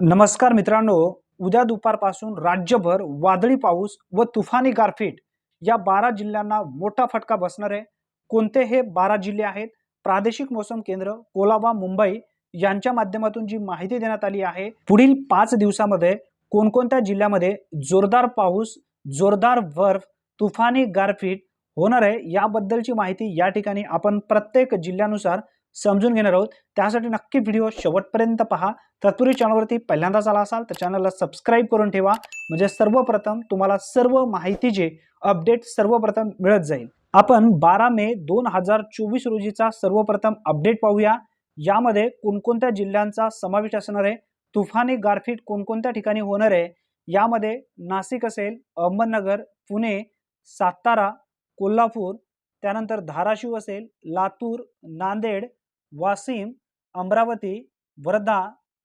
नमस्कार मित्रांनो उद्या दुपारपासून राज्यभर वादळी पाऊस व तुफानी गारपीट या बारा जिल्ह्यांना मोठा फटका बसणार आहे. कोणते हे बारा जिल्हे आहेत? प्रादेशिक मोसम केंद्र कोलाबा मुंबई यांच्या माध्यमातून जी माहिती देण्यात आली आहे. पुढील पाच दिवसामध्ये कोणकोणत्या जिल्ह्यामध्ये जोरदार पाऊस जोरदार बर्फ तुफानी गारपीट होणार आहे याबद्दलची माहिती या ठिकाणी आपण प्रत्येक जिल्ह्यानुसार समजून घेणार आहोत. त्यासाठी नक्की व्हिडिओ शेवटपर्यंत पहा. तत्पूर्वी चॅनलवरती पहिल्यांदाच आला असाल तर चॅनलला सबस्क्राईब करून ठेवा. म्हणजे सर्वप्रथम तुम्हाला सर्व माहितीचे अपडेट सर्वप्रथम मिळत जाईल. आपण बारा मे दोन हजार चोवीस रोजीचा सर्वप्रथम अपडेट पाहूया. यामध्ये कोणकोणत्या जिल्ह्यांचा समावेश असणार आहे? तुफानी गारपीट कोणकोणत्या ठिकाणी होणार आहे? यामध्ये नाशिक असेल अहमदनगर पुणे सातारा कोल्हापूर त्यानंतर धाराशिव असेल लातूर नांदेड वाशिम अमरावती वर्धा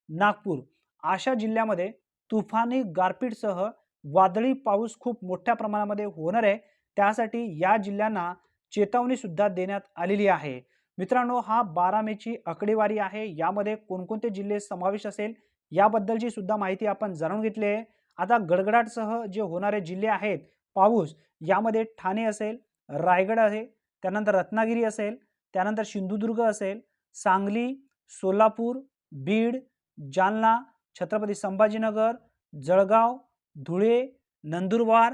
नागपूर अशा जिल्ह्यामध्ये तुफानी गारपीटसह वादळी पाऊस खूप मोठ्या प्रमाणामध्ये होणार आहे. त्यासाठी या जिल्ह्यांना चेतावणीसुद्धा देण्यात आलेली आहे. मित्रांनो हा बारा मेची आकडेवारी आहे. यामध्ये कोणकोणते जिल्हे समावेश असेल याबद्दलची सुद्धा माहिती आपण जाणून घेतली आहे. आता गडगडाटसह जे होणारे जिल्हे आहेत पाऊस यामध्ये ठाणे असेल रायगड आहे त्यानंतर रत्नागिरी असेल त्यानंतर सिंधुदुर्ग असेल सांगली सोलापूर बीड जालना छत्रपती संभाजीनगर जळगाव धुळे नंदुरबार.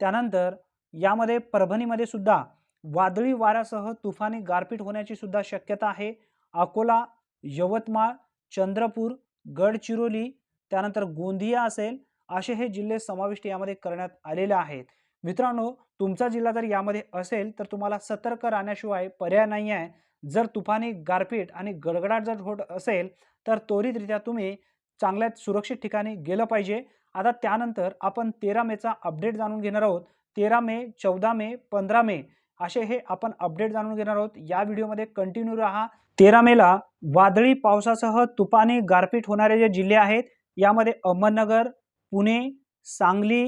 त्यानंतर यामध्ये परभणीमध्ये सुद्धा वादळी वाऱ्यासह तुफानी गारपीट होण्याची सुद्धा शक्यता आहे. अकोला यवतमाळ चंद्रपूर गडचिरोली त्यानंतर गोंदिया असेल असे हे जिल्हे समाविष्ट यामध्ये करण्यात आलेले आहेत. मित्रांनो तुमचा जिल्हा जर यामध्ये असेल तर तुम्हाला सतर्क राहण्याशिवाय पर्याय नाही आहे जर तुफानी गारपीट आणि गडगडाट जर होत असेल तर त्वरितरित्या तुम्ही चांगल्या सुरक्षित ठिकाणी गेलं पाहिजे. आता त्यानंतर आपण तेरा मेचा अपडेट जाणून घेणार आहोत. तेरा मे चौदा मे पंधरा मे असे हे आपण अपडेट जाणून घेणार आहोत. या व्हिडिओमध्ये कंटिन्यू राहा. तेरा मेला वादळी पावसासह तुफानी गारपीट होणारे जे जिल्हे आहेत यामध्ये अहमदनगर पुणे सांगली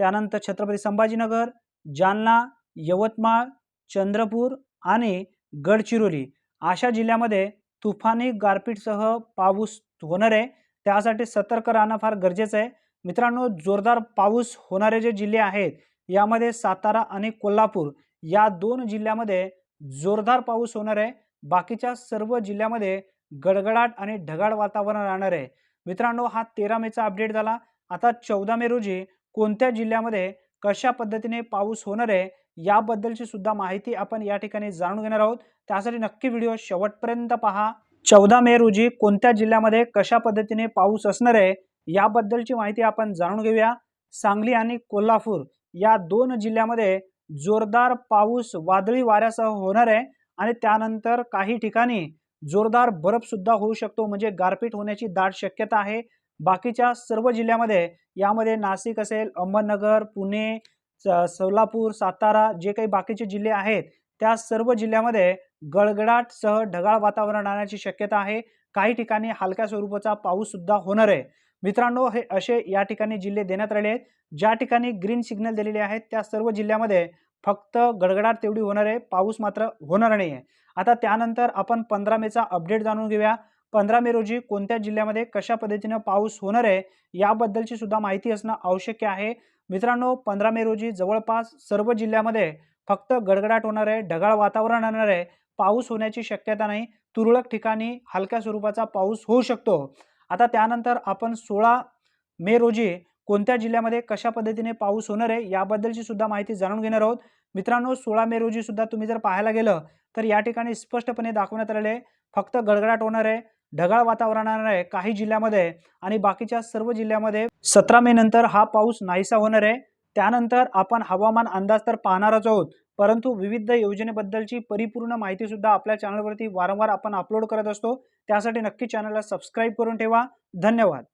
त्यानंतर छत्रपती संभाजीनगर जालना यवतमाळ चंद्रपूर आणि गडचिरोली. अशा जिल्ह्यामध्ये तुफानी गारपीटसह पाऊस होणार आहे. त्यासाठी सतर्क राहणं फार गरजेचं आहे. मित्रांनो जोरदार पाऊस होणारे जे जिल्हे आहेत यामध्ये सातारा आणि कोल्हापूर या दोन जिल्ह्यामध्ये जोरदार पाऊस होणार आहे. बाकीच्या सर्व जिल्ह्यामध्ये गडगडाट आणि ढगाळ वातावरण राहणार आहे. मित्रांनो हा तेरा मेचा अपडेट झाला. आता चौदा मे रोजी कोणत्या जिल्ह्यामध्ये कशा पद्धतीने पाऊस होणार आहे याबद्दलची सुद्धा माहिती आपण या ठिकाणी जाणून घेणार आहोत. त्यासाठी नक्की व्हिडिओ शेवटपर्यंत पहा. चौदा मे रोजी कोणत्या जिल्ह्यामध्ये कशा पद्धतीने पाऊस असणार आहे याबद्दलची माहिती आपण जाणून घेऊया. सांगली आणि कोल्हापूर या दोन जिल्ह्यामध्ये जोरदार पाऊस वादळी वाऱ्यासह होणार आहे आणि त्यानंतर काही ठिकाणी जोरदार बर्फसुद्धा होऊ शकतो म्हणजे गारपीट होण्याची दाट शक्यता आहे. बाकीच्या सर्व जिल्ह्यामध्ये यामध्ये नाशिक असेल अहमदनगर पुणे सोलापूर सातारा जे काही बाकीचे जिल्हे आहेत त्या सर्व जिल्ह्यामध्ये गडगडाटसह ढगाळ वातावरण राहण्याची शक्यता आहे. काही ठिकाणी हलक्या स्वरूपाचा पाऊससुद्धा होणार आहे. मित्रांनो हे असे या ठिकाणी जिल्हे देण्यात आले आहेत. ज्या ठिकाणी ग्रीन सिग्नल दिलेले आहेत त्या सर्व जिल्ह्यामध्ये फक्त गडगडाट तेवढी होणार आहे. पाऊस मात्र होणार नाही आहे आता त्यानंतर आपण पंधरा मेचा अपडेट जाणून घेऊया. पंधरा मे रोजी कोणत्या जिल्ह्यामध्ये कशा पद्धतीनं पाऊस होणार आहे याबद्दलची सुद्धा माहिती असणं आवश्यक आहे. मित्रांनो पंधरा मे रोजी जवळपास सर्व जिल्ह्यामध्ये फक्त गडगडाट होणार आहे ढगाळ वातावरण राहणार आहे. पाऊस होण्याची शक्यता नाही. तुरळक ठिकाणी हलक्या स्वरूपाचा पाऊस होऊ शकतो. आता त्यानंतर आपण सोळा मे रोजी कोणत्या जिल्ह्यामध्ये कशा पद्धतीने पाऊस होणार आहे याबद्दलची सुद्धा माहिती जाणून घेणार आहोत. मित्रांनो सोळा मे रोजी सुद्धा तुम्ही जर पाहायला गेलं तर या ठिकाणी स्पष्टपणे दाखवण्यात आलेले आहे फक्त गडगडाट होणार आहे. ढगाळ वातावरण राहणार आहे. काही जिल्ह्यामध्ये आणि बाकीच्या सर्व जिल्ह्यामध्ये सतरा मे नंतर हा पाऊस नाहीसा होणार आहे. त्यानंतर आपण हवामान अंदाज तर पाहणारच आहोत. परंतु विविध योजनेबद्दलची परिपूर्ण माहिती सुद्धा आपल्या चॅनलवरती वारंवार आपण अपलोड करत असतो. त्यासाठी नक्की चॅनलला सबस्क्राईब करून ठेवा. धन्यवाद.